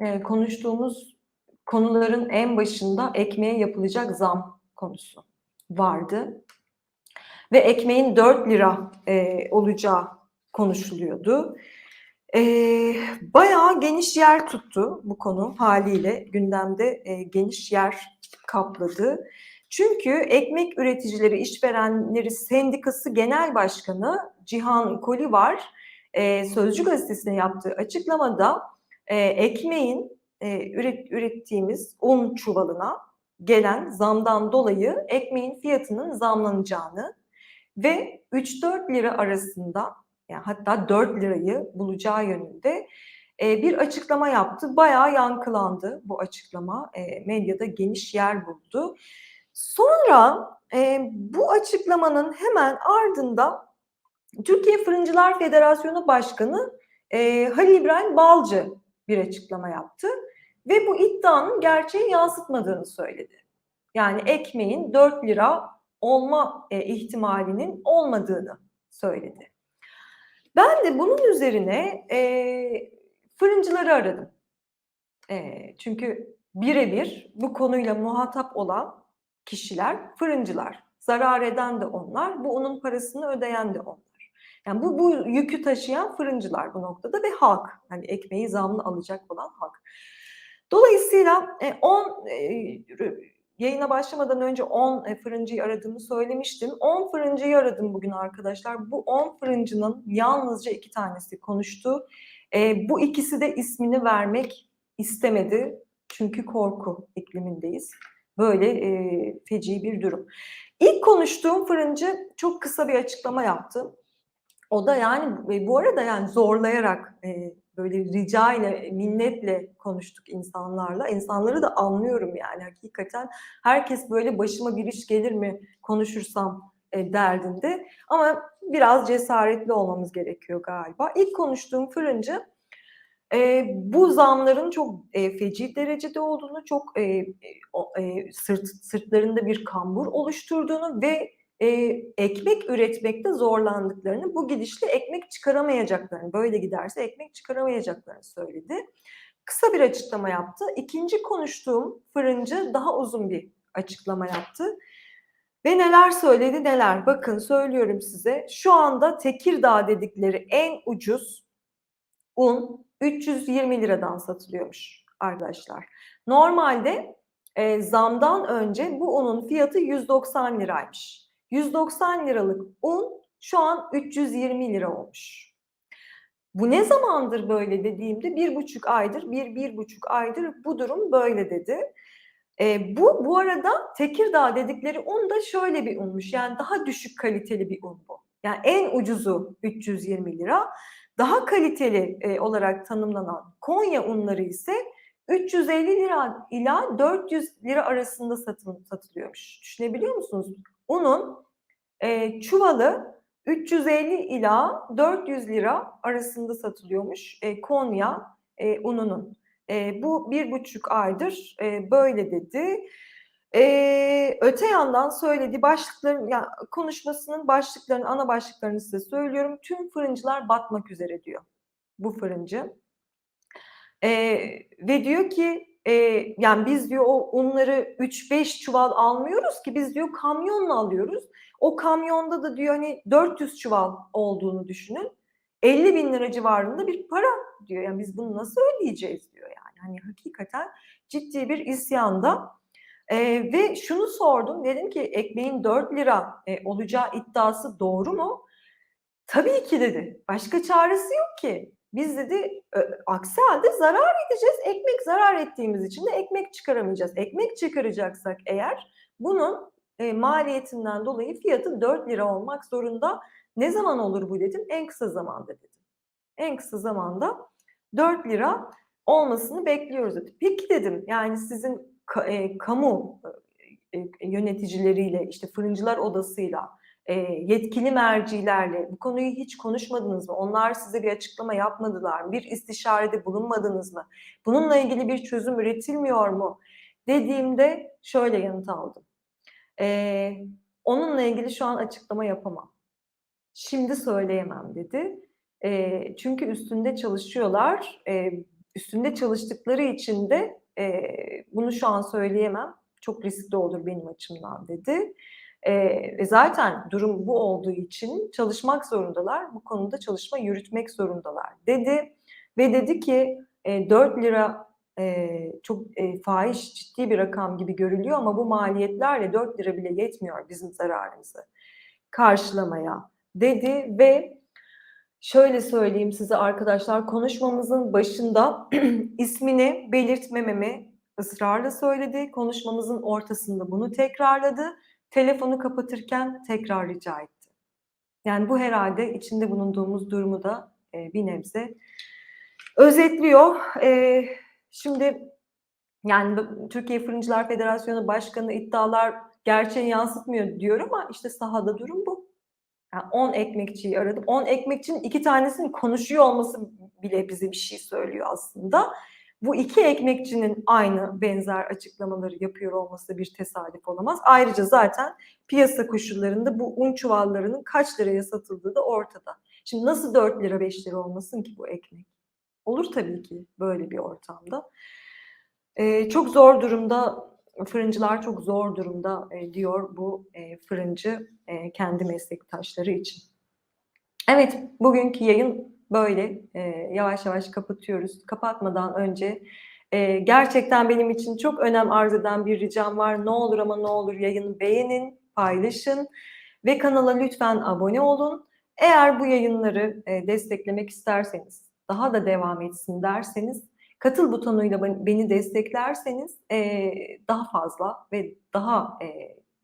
e, konuştuğumuz konuların en başında ekmeğe yapılacak zam konusu vardı. Ve ekmeğin 4 lira e, olacağı konuşuluyordu. E, bayağı geniş yer tuttu bu konu haliyle gündemde e, geniş yer kapladı. Çünkü Ekmek Üreticileri İşverenleri Sendikası Genel Başkanı Cihan Koli var. E, Sözcü Gazetesi'ne yaptığı açıklamada e, ekmeğin e, üret, ürettiğimiz un çuvalına gelen zamdan dolayı ekmeğin fiyatının zamlanacağını ve 3-4 lira arasında yani hatta 4 lirayı bulacağı yönünde e, bir açıklama yaptı. Bayağı yankılandı bu açıklama. E, medyada geniş yer buldu. Sonra e, bu açıklamanın hemen ardında Türkiye Fırıncılar Federasyonu Başkanı e, Halil İbrahim Balcı bir açıklama yaptı ve bu iddianın gerçeği yansıtmadığını söyledi. Yani ekmeğin 4 lira olma e, ihtimalinin olmadığını söyledi. Ben de bunun üzerine e, fırıncıları aradım. E, çünkü birebir bu konuyla muhatap olan kişiler fırıncılar. Zarar eden de onlar, bu onun parasını ödeyen de onlar. Yani bu, bu yükü taşıyan fırıncılar bu noktada ve halk. Yani ekmeği zamlı alacak olan halk. Dolayısıyla 10 e, e, yayına başlamadan önce 10 e, fırıncıyı aradığımı söylemiştim. 10 fırıncıyı aradım bugün arkadaşlar. Bu 10 fırıncının yalnızca iki tanesi konuştu. Bu ikisi de ismini vermek istemedi. Çünkü korku iklimindeyiz. Böyle e, feci bir durum. İlk konuştuğum fırıncı çok kısa bir açıklama yaptı. O da yani e, bu arada yani zorlayarak e, böyle rica ile minnetle konuştuk insanlarla. İnsanları da anlıyorum yani hakikaten. Herkes böyle başıma bir iş gelir mi konuşursam e, derdinde. Ama biraz cesaretli olmamız gerekiyor galiba. İlk konuştuğum fırıncı e, bu zamların çok e, feci derecede olduğunu, çok e, e, sırt sırtlarında bir kambur oluşturduğunu ve e, ekmek üretmekte zorlandıklarını, bu gidişle ekmek çıkaramayacaklarını, böyle giderse ekmek çıkaramayacaklarını söyledi. Kısa bir açıklama yaptı. İkinci konuştuğum fırıncı daha uzun bir açıklama yaptı. Ve neler söyledi neler. Bakın söylüyorum size. Şu anda Tekirdağ dedikleri en ucuz un 320 liradan satılıyormuş arkadaşlar. Normalde e, zamdan önce bu unun fiyatı 190 liraymış. 190 liralık un şu an 320 lira olmuş. Bu ne zamandır böyle dediğimde bir buçuk aydır, bir, bir buçuk aydır bu durum böyle dedi. E, bu bu arada Tekirdağ dedikleri un da şöyle bir unmuş. Yani daha düşük kaliteli bir un bu. Yani en ucuzu 320 lira. Daha kaliteli e, olarak tanımlanan Konya unları ise 350 lira ila 400 lira arasında satın, satılıyormuş. Düşünebiliyor musunuz? Unun e, çuvalı 350 ila 400 lira arasında satılıyormuş e, Konya e, ununun. E, bu bir buçuk aydır e, böyle dedi. E, öte yandan söylediği başlıkların, yani konuşmasının başlıklarını, ana başlıklarını size söylüyorum. Tüm fırıncılar batmak üzere diyor bu fırıncı. E, ve diyor ki e, yani biz diyor o unları 3-5 çuval almıyoruz ki biz diyor kamyonla alıyoruz. O kamyonda da diyor hani 400 çuval olduğunu düşünün. 50 bin lira civarında bir para diyor. Yani biz bunu nasıl ödeyeceğiz diyor yani. Hani hakikaten ciddi bir isyanda. Ee, ve şunu sordum. Dedim ki ekmeğin 4 lira e, olacağı iddiası doğru mu? Tabii ki dedi. Başka çaresi yok ki. Biz dedi aksi halde zarar edeceğiz. Ekmek zarar ettiğimiz için de ekmek çıkaramayacağız. Ekmek çıkaracaksak eğer bunun e, maliyetinden dolayı fiyatı 4 lira olmak zorunda. Ne zaman olur bu dedim? En kısa zamanda dedim. En kısa zamanda 4 lira olmasını bekliyoruz dedi. Peki dedim yani sizin e, kamu e, yöneticileriyle işte fırıncılar odasıyla e, yetkili mercilerle bu konuyu hiç konuşmadınız mı? Onlar size bir açıklama yapmadılar mı? Bir istişarede bulunmadınız mı? Bununla ilgili bir çözüm üretilmiyor mu? Dediğimde şöyle yanıt aldım. E, onunla ilgili şu an açıklama yapamam. Şimdi söyleyemem dedi. E, çünkü üstünde çalışıyorlar. E, üstünde çalıştıkları için de e, bunu şu an söyleyemem. Çok riskli olur benim açımdan dedi. E, zaten durum bu olduğu için çalışmak zorundalar. Bu konuda çalışma yürütmek zorundalar dedi. Ve dedi ki e, 4 lira e, çok e, fahiş ciddi bir rakam gibi görülüyor ama bu maliyetlerle 4 lira bile yetmiyor bizim zararımızı karşılamaya dedi ve şöyle söyleyeyim size arkadaşlar konuşmamızın başında ismini belirtmememi ısrarla söyledi. Konuşmamızın ortasında bunu tekrarladı. Telefonu kapatırken tekrar rica etti. Yani bu herhalde içinde bulunduğumuz durumu da e, bir nebze özetliyor. E, şimdi yani Türkiye Fırıncılar Federasyonu Başkanı iddialar gerçeği yansıtmıyor diyor ama işte sahada durum bu. Yani 10 ekmekçiyi aradım. 10 ekmekçinin iki tanesinin konuşuyor olması bile bize bir şey söylüyor aslında. Bu iki ekmekçinin aynı benzer açıklamaları yapıyor olması bir tesadüf olamaz. Ayrıca zaten piyasa koşullarında bu un çuvallarının kaç liraya satıldığı da ortada. Şimdi nasıl 4 lira 5 lira olmasın ki bu ekmek? Olur tabii ki böyle bir ortamda. Ee, çok zor durumda, fırıncılar çok zor durumda e, diyor bu e, fırıncı e, kendi meslektaşları için. Evet, bugünkü yayın böyle. E, yavaş yavaş kapatıyoruz. Kapatmadan önce e, gerçekten benim için çok önem arz eden bir ricam var. Ne olur ama ne olur yayını beğenin, paylaşın ve kanala lütfen abone olun. Eğer bu yayınları e, desteklemek isterseniz, daha da devam etsin derseniz katıl butonuyla ben- beni desteklerseniz e, daha fazla ve daha e,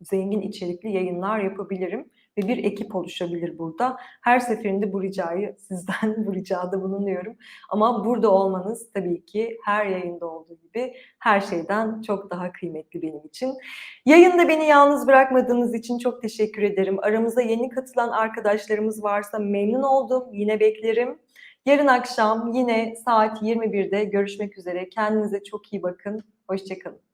zengin içerikli yayınlar yapabilirim ve bir ekip oluşabilir burada. Her seferinde bu ricayı sizden bu ricada bulunuyorum. Ama burada olmanız tabii ki her yayında olduğu gibi her şeyden çok daha kıymetli benim için. Yayında beni yalnız bırakmadığınız için çok teşekkür ederim. Aramıza yeni katılan arkadaşlarımız varsa memnun oldum. Yine beklerim. Yarın akşam yine saat 21'de görüşmek üzere. Kendinize çok iyi bakın. Hoşçakalın.